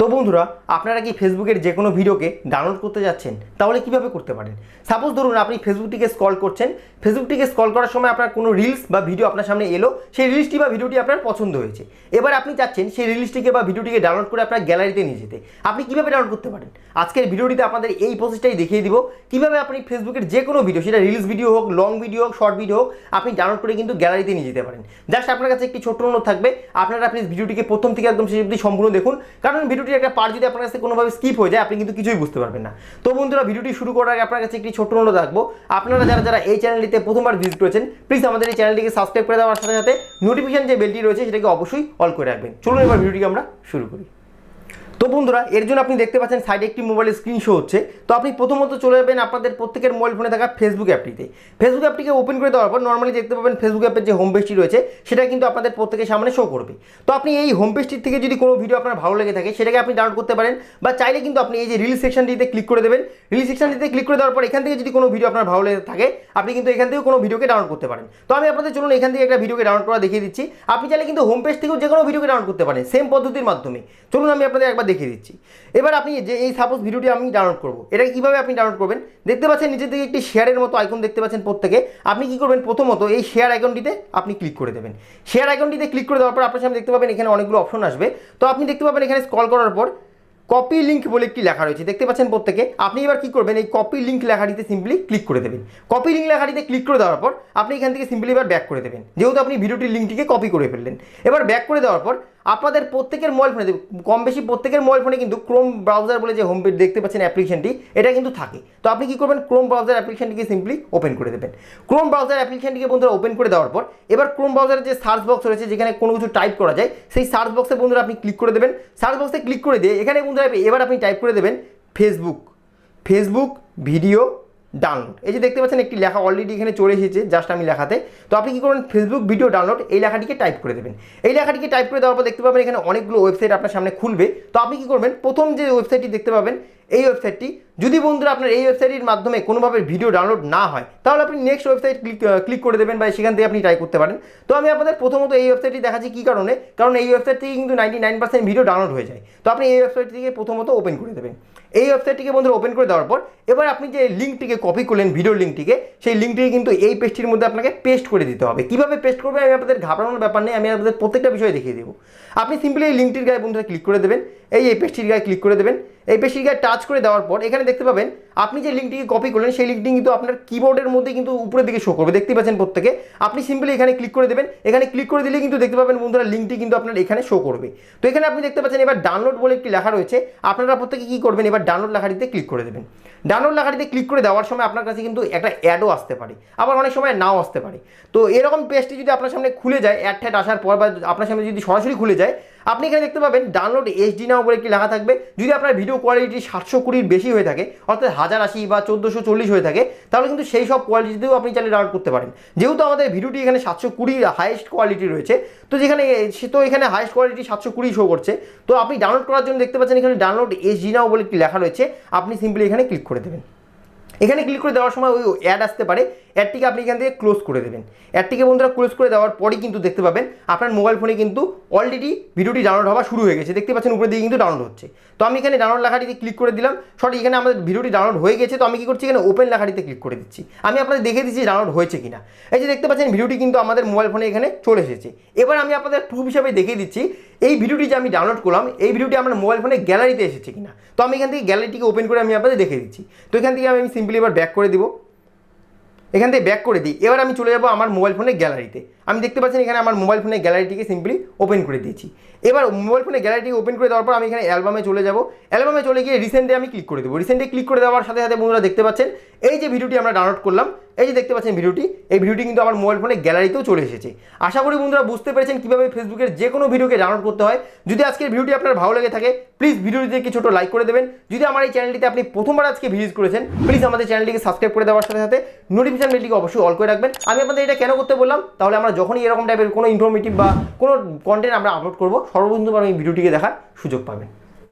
তো বন্ধুরা, আপনারা কি ফেসবুকের যে কোনো ভিডিওকে ডাউনলোড করতে যাচ্ছেন, তাহলে কীভাবে করতে পারেন? সাপোজ ধরুন আপনি ফেসবুকটিকে স্কল করছেন, ফেসবুকটিকে স্কল করার সময় আপনার কোনো রিলস বা ভিডিও আপনার সামনে এলো, সেই রিলসটি বা ভিডিওটি আপনার পছন্দ হয়েছে। এবার আপনি চাচ্ছেন সেই রিলসটিকে বা ভিডিওটিকে ডাউনলোড করে আপনার গ্যালারিতে নিয়ে যেতে। আপনি কীভাবে ডাউনলোড করতে পারেন? আজকের ভিডিওটিতে আপনাদের এই প্রসেসটাই দেখিয়ে দিব। কীভাবে আপনি ফেসবুকের যে কোনো ভিডিও সেটা রিলস ভিডিও হোক লং ভিডিও হোক শর্ট ভিডিও হোক, আপনি ডাউনলোড করে কিন্তু গ্যালারিতে নিয়ে যেতে পারেন। জাস্ট আপনার কাছে একটি ছোট্ট অনুরোধ থাকবে, আপনারা প্লিজ ভিডিওটিকে প্রথম থেকে একদম শেষ অবধি সম্পূর্ণ দেখুন। কারণ ভিডিওটির একটা পার্ট যদি আপনার কাছে কোনোভাবে স্কিপ হয়ে যায়, আপনি কিন্তু কিছুই বুঝতে পারবেন না। তো বন্ধুরা, ভিডিওটি শুরু করার আগে আপনার কাছে একটি ছোট অনুরোধ রাখব। আপনারা যারা যারা এই চ্যানেলটিতে প্রথমবার ভিজিট করেছেন প্লিজ আমাদের এই চ্যানেলটিকে সাবস্ক্রাইব করে দেওয়ার সাথে সাথে নোটিফিকেশন যে বেলটি রয়েছে, সেটাকে অবশ্যই অল করে রাখবেন। চলুন এবার ভিডিওটিকে আমরা শুরু করি। তো বন্ধুরা, এর জন্য আপনি দেখতে পাচ্ছেন সাইডে একটি মোবাইলের স্ক্রিন শো হচ্ছে। তো আপনি প্রথমত চলে যাবেন আপনাদের প্রত্যেকের মোবাইল ফোনে থাকা ফেসবুক অ্যাপটিতে ফেসবুক অ্যাপটিকে ওপেন করে দেওয়ার পর নর্মালি দেখতে পাবেন ফেসবুক অ্যাপের যে হোম পেজটি রয়েছে, সেটা কিন্তু আপনাদের প্রত্যেকের সামনে শো করবে। তো আপনি এই হোম পেজটির থেকে যদি কোনো ভিডিও আপনার ভালো লেগে থাকে, সেটাকে আপনি ডাউনলোড করতে পারেন বা চাইলে কিন্তু আপনি এই যে রিল সেকশনটিতে ক্লিক করে দেবেন। রিল সেকশনটিতে ক্লিক করে দেওয়ার পর এখান থেকে যদি কোনো ভিডিও আপনার ভালো লেগে থাকে, আপনি কিন্তু এখান থেকেও কোনো ভিডিওকে ডাউনলোড করতে পারেন। তো আমি আপনাদের চলুন এখান থেকে একটা ভিডিওকে ডাউনলোড করা দেখিয়ে দিচ্ছি। আপনি চাইলে কিন্তু হোম পেজ থেকেও যে কোনো ভিডিওকে ডাউনলোড করতে পারেন সেম পদ্ধতির মাধ্যমে। চলুন আমি আপনাদের একবার দেখিয়ে দিচ্ছি। এবার আপনি যে এই সাপোজ ভিডিওটি আমি ডাউনলোড করব, এটা কীভাবে আপনি ডাউনলোড করবেন? দেখতে পাচ্ছেন নিচে থেকে একটি শেয়ারের মতো আইকন দেখতে পাচ্ছেন প্রত্যেকে। আপনি কী করবেন? প্রথমত এই শেয়ার আইকনটিতে আপনি ক্লিক করে দেবেন। শেয়ার আইকনটিতে ক্লিক করে দেওয়ার পর আপনার সামনে দেখতে পাবেন এখানে অনেকগুলো অপশন আসবে। তো আপনি দেখতে পাবেন এখানে স্ক্রল করার পর কপি লিঙ্ক বলে একটি লেখা রয়েছে। দেখতে পাচ্ছেন প্রত্যেকে? আপনি এবার কি করবেন? এই কপি লিঙ্ক লেখাটিতে সিম্পলি ক্লিক করে দেবেন। কপি লিঙ্ক লেখাটিতে ক্লিক করে দেওয়ার পর আপনি এখান থেকে সিম্পলি এবার ব্যাক করে দেবেন। যেহেতু আপনি ভিডিওটির লিঙ্কটিকে কপি করে ফেললেন। এবার ব্যাক করে দেওয়ার পর আপনাদের প্রত্যেকের মোবাইল ফোনে কম বেশি প্রত্যেকের মোবাইল ফোনে কিন্তু ক্রোম ব্রাউজার বলে যে হোম পেজ দেখতে পাচ্ছেন অ্যাপ্লিকেশনটি এটা কিন্তু থাকে। তো আপনি কী করবেন? ক্রোম ব্রাউজার অ্যাপ্লিকেশনটিকে সিম্পলি ওপেন করে দেবেন। ক্রোম ব্রাউজার অ্যাপ্লিকেশনটিকে বন্ধুরা ওপেন করে দেওয়ার পর, এবার ক্রোম ব্রাউজারের যে সার্চ বক্স রয়েছে, যেখানে কোনো কিছু টাইপ করা যায়, সেই সার্চ বক্সে বন্ধুরা আপনি ক্লিক করে দেবেন। সার্চ বক্সে ক্লিক করে দিয়ে এখানে বন্ধুরা এবার আপনি টাইপ করে দেবেন ফেসবুক ফেসবুক ভিডিও ডাউনলোড এই যে দেখতে পাচ্ছেন, একটি লেখা অলরেডি এখানে চলে এসেছে জাস্ট আমি লেখাতে। তো আপনি কী করবেন ফেসবুক ভিডিও ডাউনলোড এই লেখাটিকে টাইপ করে দেবেন। এই লেখাটিকে টাইপ করে দেওয়ার পর দেখতে পাবেন এখানে অনেকগুলো ওয়েবসাইট আপনার সামনে খুলবে। তো আপনি কী করবেন, প্রথম যে ওয়েবসাইটটি দেখতে পাবেন, এই ওয়েবসাইটটি যদি বন্ধুরা আপনার এই ওয়েবসাইটের মাধ্যমে কোনোভাবে ভিডিও ডাউনলোড না হয়, তাহলে আপনি নেক্সট ওয়েবসাইট ক্লিক ক্লিক করে দেবেন বা সেখান থেকে আপনি ট্রাই করতে পারেন। তো আমি আপনাদের প্রথমত এই ওয়েবসাইটটি দেখাচ্ছি কী কারণে? কারণ এই ওয়েবসাইট থেকে কিন্তু নাইনটি ভিডিও ডাউনলোড হয়ে যায়। তো আপনি এই ওয়েবসাইটটিকে প্রথমত ওপেন করে দেবেন। এই ওয়েবসাইটটিকে বন্ধুরা ওপেন করে দেওয়ার পর, এবার আপনি যে লিঙ্কটিকে কপি করলেন ভিডিও লিঙ্কটিকে সেই লিঙ্কটিকে কিন্তু এই পেজটির মধ্যে আপনাকে পেস্ট করে দিতে হবে। কীভাবে পেস্ট করবে আমি আপনাদের ঘাবড়ানোর ব্যাপার নেই, আমি আপনাদের প্রত্যেকটা বিষয়ে দেখিয়ে দেবো। আপনি সিম্পলি এই লিঙ্কটির গায়ে বন্ধুরা ক্লিক করে দেবেন, এই এই পেজটির গায়ে ক্লিক করে দেবেন এই পেজটির গায়ে টাচ করে দেওয়ার পর এখানে দেখতে পাবেন, আপনি যে লিঙ্কটিকে কপি করলেন, সেই লিঙ্কটি কিন্তু আপনার কিবোর্ডের মধ্যে কিন্তু উপরের দিকে শো করবে। দেখতে পাচ্ছেন প্রত্যেকে। আপনি সিম্পলি এখানে ক্লিক করে দেবেন। এখানে ক্লিক করে দিলে কিন্তু দেখতে পাবেন বন্ধুরা লিঙ্কটি কিন্তু আপনার এখানে শো করবে। তো এখানে আপনি দেখতে পাচ্ছেন, এবার ডাউনলোড বলে একটি লেখা রয়েছে। আপনারা প্রত্যেকে কী করবেন? এবার ডাউনলোড লেখাটিতে ক্লিক করে দেবেন। ডাউনলোড লেখাটিতে ক্লিক করে দেওয়ার সময় আপনার কাছে কিন্তু একটা অ্যাডও আসতে পারে। আবার অনেক সময় নাও আসতে পারে। তো এরকম পেজটি যদি আপনার সামনে খুলে যায় অ্যাড ট্যাড আসার পর বা আপনার সামনে যদি সরাসরি খুলে যায় আপনি এখানে দেখতে পাবেন ডাউনলোড এইচডি নাও বলে একটি লেখা থাকবে। যদি আপনার ভিডিও কোয়ালিটি সাতশো কুড়ির বেশি হয়ে থাকে, অর্থাৎ হাজার আশি বা চোদ্দোশো চল্লিশ হয়ে থাকে, তাহলে কিন্তু সেই সব কোয়ালিটিতেও আপনি চাইলে ডাউনলোড করতে পারেন। যেহেতু আমাদের ভিডিওটি এখানে সাতশো কুড়ির হাইয়েস্ট কোয়ালিটি রয়েছে, তো যেখানে সে তো এখানে হাইয়েস্ট কোয়ালিটি সাতশো কুড়ি শো করছে। তো আপনি ডাউনলোড করার জন্য দেখতে পাচ্ছেন এখানে ডাউনলোড এইচডি নাও বলে একটি লেখা রয়েছে, আপনি সিম্পলি এখানে ক্লিক করে দেবেন। এখানে ক্লিক করে দেওয়ার সময় ওই অ্যাড আসতে পারে। অ্যাডটিকে আপনি এখান থেকে ক্লোজ করে দেবেন। অ্যাডটিকে বন্ধুরা ক্লোজ করে দেওয়ার পরই কিন্তু দেখতে পাবেন আপনার মোবাইল ফোনে কিন্তু অলরেডি ভিডিওটি ডাউনলোড হওয়া শুরু হয়ে গেছে। দেখতে পাচ্ছেন উপরে দিকে কিন্তু ডাউনলোড হচ্ছে। তো আমি এখানে ডাউনলোড লেখাটিতে ক্লিক করে দিলাম। সরি এখানে আমাদের ভিডিওটি ডাউনলোড হয়ে গেছে। তো আমি কি করছি? এখানে ওপেন লেখাটিতে ক্লিক করে দিচ্ছি। আমি আপনাদের দেখে দিচ্ছি ডাউনলোড হয়েছে কিনা। এই যে দেখতে পাচ্ছেন, ভিডিওটি কিন্তু আমাদের মোবাইল ফোনে এখানে চলে এসেছে। এবার আমি আপনাদের প্রুফ হিসাবে দেখিয়ে দিচ্ছি, এই ভিডিওটি যে আমি ডাউনলোড করলাম, এই ভিডিওটি আমার মোবাইল ফোনে গ্যালারিতে এসেছে কিনা। তো আমি এখান থেকে গ্যালারিটিকে ওপেন করে আমি আপনাদের দেখে দিচ্ছি। তো এখান থেকে আমি সিম্পলি এবার ব্যাক করে দিব। এখান থেকে ব্যাক করে দিই। এবার আমি চলে যাব আমার মোবাইল ফোনের গ্যালারিতে আমি দেখতে পাচ্ছেন এখানে আমার মোবাইল ফোনের গ্যালারিটিকে সিম্পলি ওপেন করে দিয়েছি। এবার মোবাইল ফোনের গ্যালারিটি ওপেন করে দেওয়ার পর আমি এখানে অ্যালবামে চলে যাব। অ্যালবামে চলে গিয়ে রিসেন্টে আমি ক্লিক করে দেবো। রিসেন্টে ক্লিক করে দেওয়ার সাথে সাথে বন্ধুরা দেখতে পাচ্ছেন, এই যে ভিডিওটি আমরা ডাউনলোড করলাম, এই যে দেখতে পাচ্ছেন ভিডিওটি এই ভিডিওটি কিন্তু আমার মোবাইল ফোনের গ্যালারিতেও চলে এসেছে। আশা করি বন্ধুরা বুঝতে পেরেছেন কীভাবে ফেসবুকের যে কোনো ভিডিওকে ডাউনলোড করতে হয়। যদি আজকের ভিডিওটি আপনার ভালো লেগে থাকে প্লিজ ভিডিওটিতে একটি ছোটো লাইক করে দেবেন। যদি আমার এই চ্যানেলটিতে আপনি প্রথমবার আজকে ভিজিট করেছেন প্লিজ আমাদের চ্যানেলটিকে সাবস্ক্রাইব করে দেওয়ার সাথে সাথে নোটিফিকেশন বেলটিকে অবশ্যই অল করে রাখবেন। আমি আপনাদের এটা কেন করতে বললাম, তাহলে আমরা যখনই এরকম টাইপের কোনো ইনফরমেটিভ বা কোনো কন্টেন্ট আমরা আপলোড করব, সর্বপ্রথম আমি ভিডিওটিকে দেখার সুযোগ পাবেন